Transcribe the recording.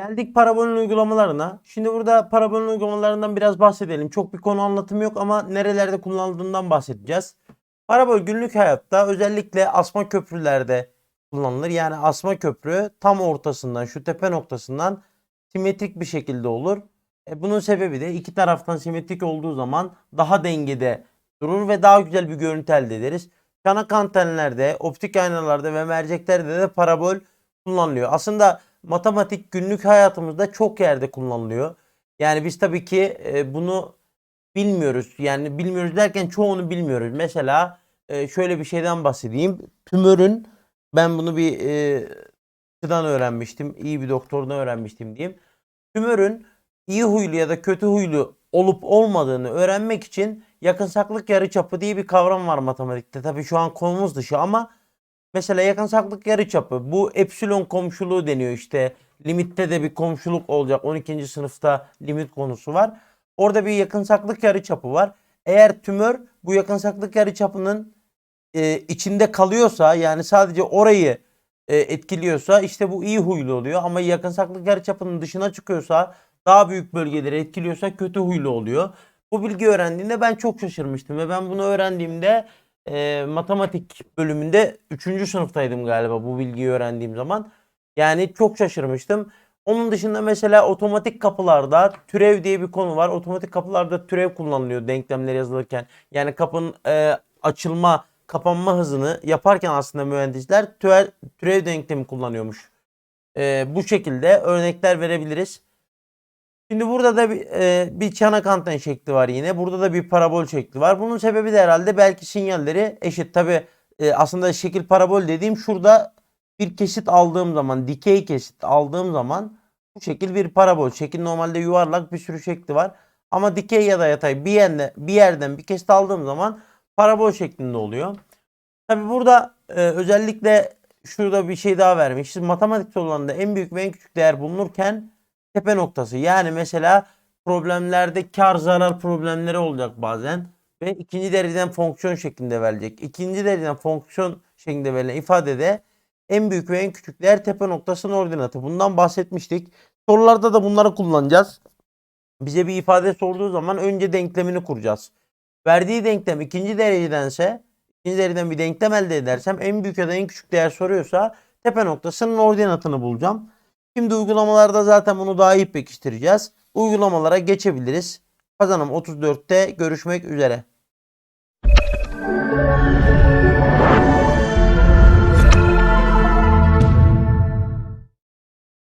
Geldik parabolün uygulamalarına. Şimdi burada parabolün uygulamalarından biraz bahsedelim. Çok bir konu anlatımı yok ama nerelerde kullanıldığından bahsedeceğiz. Parabol günlük hayatta özellikle asma köprülerde kullanılır. Yani asma köprü tam ortasından şu tepe noktasından simetrik bir şekilde olur. E, bunun sebebi de iki taraftan simetrik olduğu zaman daha dengede durur ve daha güzel bir görüntü elde ederiz. Çanak antenlerde, optik aynalarda ve merceklerde de parabol kullanılıyor. Aslında matematik günlük hayatımızda çok yerde kullanılıyor. Yani biz tabii ki e, bunu bilmiyoruz. Yani bilmiyoruz derken çoğunu bilmiyoruz. Mesela e, şöyle bir şeyden bahsedeyim. Tümörün ben bunu bir e, tıdan öğrenmiştim. iyi bir doktordan öğrenmiştim diyeyim. Tümörün iyi huylu ya da kötü huylu olup olmadığını öğrenmek için yakınsaklık yarıçapı diye bir kavram var matematikte. Tabii şu an konumuz dışı ama mesela yakınsaklık yarıçapı bu epsilon komşuluğu deniyor işte. Limitte de bir komşuluk olacak. 12. sınıfta limit konusu var. Orada bir yakınsaklık yarıçapı var. Eğer tümör bu yakınsaklık yarıçapının e, içinde kalıyorsa yani sadece orayı e, etkiliyorsa işte bu iyi huylu oluyor. Ama yakınsaklık yarıçapının dışına çıkıyorsa daha büyük bölgeleri etkiliyorsa kötü huylu oluyor. Bu bilgi öğrendiğimde ben çok şaşırmıştım ve ben bunu öğrendiğimde e, matematik bölümünde 3. sınıftaydım galiba bu bilgiyi öğrendiğim zaman. Yani çok şaşırmıştım. Onun dışında mesela otomatik kapılarda türev diye bir konu var. Otomatik kapılarda türev kullanılıyor denklemler yazılırken. Yani kapının e, açılma, kapanma hızını yaparken aslında mühendisler türev, türev denklemi kullanıyormuş. E, bu şekilde örnekler verebiliriz. Şimdi burada da bir, e, bir çanak anten şekli var yine. Burada da bir parabol şekli var. Bunun sebebi de herhalde belki sinyalleri eşit. Tabi aslında şekil parabol dediğim şurada bir kesit aldığım zaman, dikey kesit aldığım zaman bu şekil bir parabol. Şekil normalde yuvarlak bir sürü şekli var. Ama dikey ya da yatay bir yerden bir yerden bir kesit aldığım zaman parabol şeklinde oluyor. Tabi burada e, özellikle şurada bir şey daha vermişiz. Matematik sorularında en büyük ve en küçük değer bulunurken tepe noktası. Yani mesela problemlerde kar zarar problemleri olacak bazen ve ikinci dereceden fonksiyon şeklinde verilecek. İkinci dereceden fonksiyon şeklinde verilen ifadede en büyük ve en küçük değer tepe noktasının ordinatı. Bundan bahsetmiştik. Sorularda da bunları kullanacağız. Bize bir ifade sorduğu zaman önce denklemini kuracağız. Verdiği denklem ikinci derecedense ikinci dereceden bir denklem elde edersem en büyük ya da en küçük değer soruyorsa tepe noktasının ordinatını bulacağım. Şimdi uygulamalarda zaten bunu daha iyi pekiştireceğiz. Uygulamalara geçebiliriz. Kazanım 34'te görüşmek üzere.